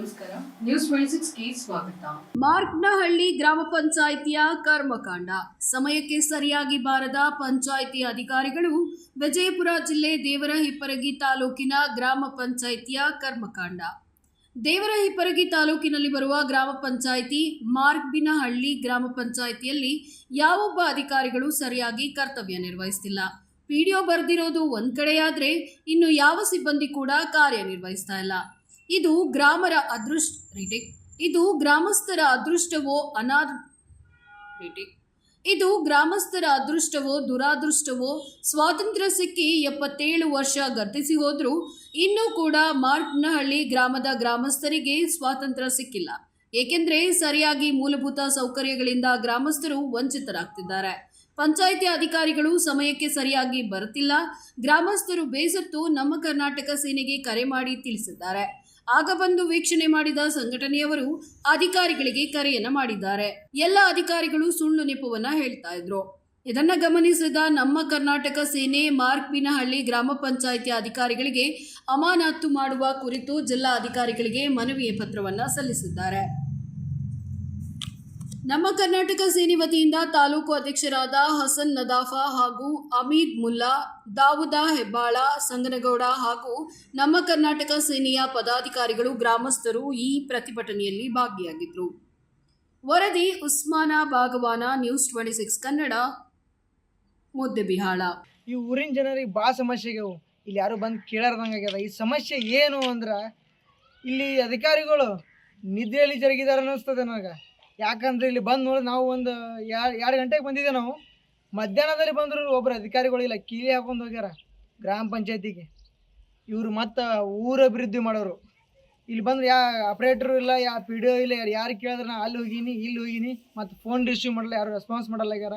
ನಮಸ್ಕಾರ. ನ್ಯೂಸ್ ಸ್ವಾಗತ. ಮಾರ್ಕ್ನಹಳ್ಳಿ ಗ್ರಾಮ ಪಂಚಾಯಿತಿಯ ಕರ್ಮಕಾಂಡ. ಸಮಯಕ್ಕೆ ಸರಿಯಾಗಿ ಬಾರದ ಪಂಚಾಯಿತಿ ಅಧಿಕಾರಿಗಳು ವಿಜಯಪುರ ಜಿಲ್ಲೆ ದೇವರ ಹಿಪ್ಪರಗಿ ತಾಲೂಕಿನ ಗ್ರಾಮ ಪಂಚಾಯಿತಿಯ ಕರ್ಮಕಾಂಡ. ದೇವರ ಹಿಪ್ಪರಗಿ ತಾಲೂಕಿನಲ್ಲಿ ಬರುವ ಗ್ರಾಮ ಪಂಚಾಯಿತಿ ಮಾರ್ಕ್ಬಿನಹಳ್ಳಿ ಗ್ರಾಮ ಪಂಚಾಯಿತಿಯಲ್ಲಿ ಯಾವೊಬ್ಬ ಅಧಿಕಾರಿಗಳು ಸರಿಯಾಗಿ ಕರ್ತವ್ಯ ನಿರ್ವಹಿಸ್ತಿಲ್ಲ. ಪಿಡಿಒ ಬರೆದಿರೋದು ಒಂದ್ ಕಡೆಯಾದ್ರೆ ಇನ್ನು ಯಾವ ಸಿಬ್ಬಂದಿ ಕೂಡ ಕಾರ್ಯನಿರ್ವಹಿಸ್ತಾ ಇಲ್ಲ. ಇದು ಗ್ರಾಮರ ಅದೃಷ್ಟ ರೀಟಿಂಗ್ ಇದು ಗ್ರಾಮಸ್ಥರ ಅದೃಷ್ಟವೋ ಅನಾದ ರೀಟಿಂಗ್ ಇದು ಗ್ರಾಮಸ್ಥರ ಅದೃಷ್ಟವೋ ದುರಾದೃಷ್ಟವೋ ಸ್ವಾತಂತ್ರ್ಯ ಸಿಕ್ಕಿ ಎಪ್ಪತ್ತೇಳು ವರ್ಷ ಗರ್ತಿಸಿ ಹೋದರೂ, ಇನ್ನೂ ಕೂಡ ಮಾರ್ಕ್ನಹಳ್ಳಿ ಗ್ರಾಮದ ಗ್ರಾಮಸ್ಥರಿಗೆ ಸ್ವಾತಂತ್ರ್ಯ ಸಿಕ್ಕಿಲ್ಲ. ಏಕೆಂದರೆ ಸರಿಯಾಗಿ ಮೂಲಭೂತ ಸೌಕರ್ಯಗಳಿಂದ ಗ್ರಾಮಸ್ಥರು ವಂಚಿತರಾಗ್ತಿದ್ದಾರೆ. ಪಂಚಾಯಿತಿ ಅಧಿಕಾರಿಗಳು ಸಮಯಕ್ಕೆ ಸರಿಯಾಗಿ ಬರುತ್ತಿಲ್ಲ. ಗ್ರಾಮಸ್ಥರು ಬೇಸತ್ತು ನಮ್ಮ ಕರ್ನಾಟಕ ಸೇನೆಗೆ ಕರೆ ಮಾಡಿ ತಿಳಿಸಿದ್ದಾರೆ. ಆಗ ಬಂದು ವೀಕ್ಷಣೆ ಮಾಡಿದ ಸಂಘಟನೆಯವರು ಅಧಿಕಾರಿಗಳಿಗೆ ಕರೆಯನ್ನ ಮಾಡಿದ್ದಾರೆ. ಎಲ್ಲ ಅಧಿಕಾರಿಗಳು ಸುಳ್ಳು ನೆಪವನ್ನ ಹೇಳ್ತಾ ಇದ್ರು. ಇದನ್ನ ಗಮನಿಸಿದ ನಮ್ಮ ಕರ್ನಾಟಕ ಸೇನೆ ಮಾರ್ಕ್ಬಿನಹಳ್ಳಿ ಗ್ರಾಮ ಪಂಚಾಯಿತಿ ಅಧಿಕಾರಿಗಳಿಗೆ ಅಮಾನತು ಮಾಡುವ ಕುರಿತು ಜಿಲ್ಲಾ ಅಧಿಕಾರಿಗಳಿಗೆ ಮನವಿಯ ಪತ್ರವನ್ನ ಸಲ್ಲಿಸಿದ್ದಾರೆ. ನಮ್ಮ ಕರ್ನಾಟಕ ಸೇನೆ ವತಿಯಿಂದ ತಾಲೂಕು ಅಧ್ಯಕ್ಷರಾದ ಹಸನ್ ನದಾಫಾ ಹಾಗೂ ಅಮೀದ್ ಮುಲ್ಲಾ, ದಾವುದ ಹೆಬ್ಬಾಳ, ಸಂಗನಗೌಡ ಹಾಗೂ ನಮ್ಮ ಕರ್ನಾಟಕ ಸೇನೆಯ ಪದಾಧಿಕಾರಿಗಳು, ಗ್ರಾಮಸ್ಥರು ಈ ಪ್ರತಿಭಟನೆಯಲ್ಲಿ ಭಾಗಿಯಾಗಿದ್ದರು ವರದಿ Usman Bhagwan news twenty six Kannada Muddebihal ಈ ಊರಿನ ಜನರಿಗೆ ಭಾಳ ಸಮಸ್ಯೆಗೆ ಇಲ್ಲಿ ಯಾರು ಬಂದು ಕೇಳಾರ್ದಂಗಾಗ್ಯದ ಈ ಸಮಸ್ಯೆ ಏನು ಅಂದ್ರೆ ಇಲ್ಲಿ ಅಧಿಕಾರಿಗಳು ನಿದ್ದೆಯಲ್ಲಿ ಜರುಗಿದಾರೆ ಅನ್ನಿಸ್ತದೆ ನನಗೆ. ಯಾಕಂದ್ರೆ ಇಲ್ಲಿ ಬಂದು ನೋಡಿ, ನಾವು ಒಂದು ಎರಡು ಗಂಟೆಗೆ ಬಂದಿದ್ದೆ ನಾವು. ಮಧ್ಯಾಹ್ನದಲ್ಲಿ ಬಂದರು ಒಬ್ಬರು ಅಧಿಕಾರಿಗಳು ಇಲ್ಲ, ಕೀಲಿ ಹಾಕೊಂಡು ಹೋಗ್ಯಾರ ಗ್ರಾಮ ಪಂಚಾಯತಿಗೆ. ಇವರು ಮತ್ತು ಊರ ಅಭಿವೃದ್ಧಿ ಮಾಡೋರು. ಇಲ್ಲಿ ಬಂದ್ರೆ ಯಾ ಆಪ್ರೇಟ್ರು ಇಲ್ಲ, ಯಾ ಪಿ ಡಿ ಒ ಇಲ್ಲ, ಯಾರು ಯಾರು ಕೇಳಿದ್ರೆ ನಾ ಅಲ್ಲಿ ಹೋಗೀನಿ, ಇಲ್ಲಿ ಹೋಗೀನಿ, ಮತ್ತು ಫೋನ್ ರಿಸೀವ್ ಮಾಡಲ್ಲ, ಯಾರು ರೆಸ್ಪಾನ್ಸ್ ಮಾಡಲ್ಲ ಆಗ್ಯಾರ.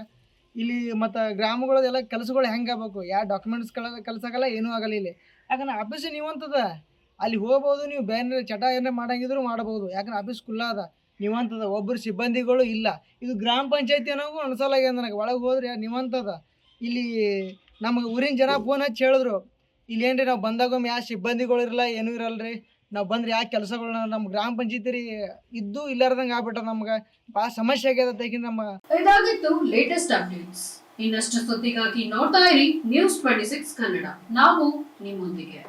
ಇಲ್ಲಿ ಮತ್ತು ಗ್ರಾಮಗಳದೆಲ್ಲ ಕೆಲಸಗಳು ಹೆಂಗೆ ಆಗ್ಬೇಕು? ಯಾವ ಡಾಕ್ಯುಮೆಂಟ್ಸ್ ಕೆಲಸ ಆಗಲ್ಲ, ಏನೂ ಆಗಲ್ಲ ಇಲ್ಲಿ. ಯಾಕಂದ್ರೆ ಆಫೀಸ್ ನೀವಂತದ. ಅಲ್ಲಿ ಹೋಗ್ಬೋದು, ನೀವು ಬೇರೆ ಚಟ ಏನಾರ ಮಾಡಂಗಿದ್ರು ಮಾಡ್ಬೋದು. ಯಾಕಂದ್ರೆ ಆಫೀಸ್ ಖುಲ್ಲ ಅದ. ನೀವಂತದ ಒಬ್ಬರು ಸಿಬ್ಬಂದಿಗಳು ಇಲ್ಲ. ಇದು ಗ್ರಾಮ ಪಂಚಾಯತಿ ಅನ್ನೋದು ಅನ್ಸಲಾಗ್ಯದ ನನಗೆ. ಒಳಗೆ ಹೋದ್ರೆ ನಿವಂತದ? ಇಲ್ಲಿ ನಮಗೆ ಊರಿನ ಜನ ಫೋನ್ ಹಚ್ಚಿ ಹೇಳಿದ್ರು. ಇಲ್ಲಿ ಏನ್ರಿ ನಾವು ಬಂದಾಗೊಮ್ಮೆ ಯಾವ ಸಿಬ್ಬಂದಿಗಳು ಇರಲ್ಲ, ಏನೂ ಇರಲ್ರಿ. ನಾವು ಬಂದ್ರೆ ಯಾವ ಕೆಲಸಗಳನ್ನ ನಮ್ಮ ಗ್ರಾಮ ಪಂಚಾಯತಿ ರೀ ಇದ್ದು ಇಲ್ಲಾರ್ದಂಗೆ ಆಗ್ಬಿಟ್ಟದ ನಮ್ಗೆ. ಭಾಳ ಸಮಸ್ಯೆ ಆಗ್ಯದ ನಮ್ಮ ಇದಾಗಿತ್ತು ಲೇಟೆಸ್ಟ್ ಅಪ್ಡೇಟ್ಸ್ ಇನ್ನಷ್ಟು ಸುದ್ದಿಗಾಗಿ ನೋಡ್ತಾ ಇರಿ ನ್ಯೂಸ್ ಟ್ವೆಂಟಿ ಸಿಕ್ಸ್ ಕನ್ನಡ. ನಾವು ನಿಮ್ಮೊಂದಿಗೆ.